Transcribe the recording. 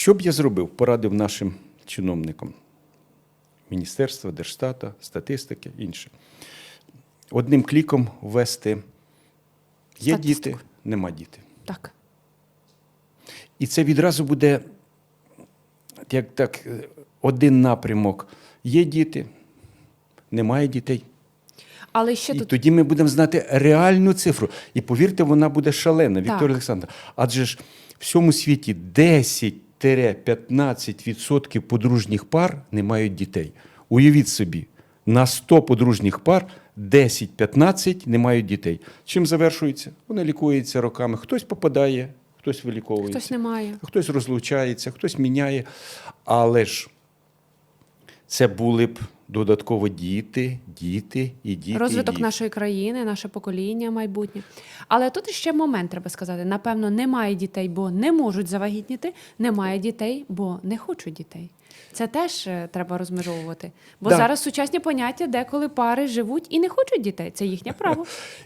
Що б я зробив? Порадив нашим чиновникам Міністерства, Держстата, статистики, інше. Одним кліком ввести є Статистику. діти, нема діти. Так. І це відразу буде як так, один напрямок. Є діти, немає дітей. Але ще І тут тоді ми будемо знати реальну цифру. І повірте, вона буде шалена, Вікторія Так. Олександра. Адже ж в всьому світі 10-15% подружніх пар не мають дітей. Уявіть собі, на 100 подружніх пар 10-15 не мають дітей. Чим завершується? Вони лікуються роками. Хтось попадає, хтось виліковується. хтось не має. Хтось розлучається, хтось міняє. Але ж це були б додатково діти, діти і діти. Розвиток і діти. нашої країни, наше покоління, майбутнє. Але тут ще момент треба сказати: напевно, немає дітей, бо не можуть завагітніти, немає дітей, бо не хочуть дітей. Це теж е, треба розмежовувати. Бо Да. зараз сучасні поняття, деколи пари живуть і не хочуть дітей. Це їхнє право.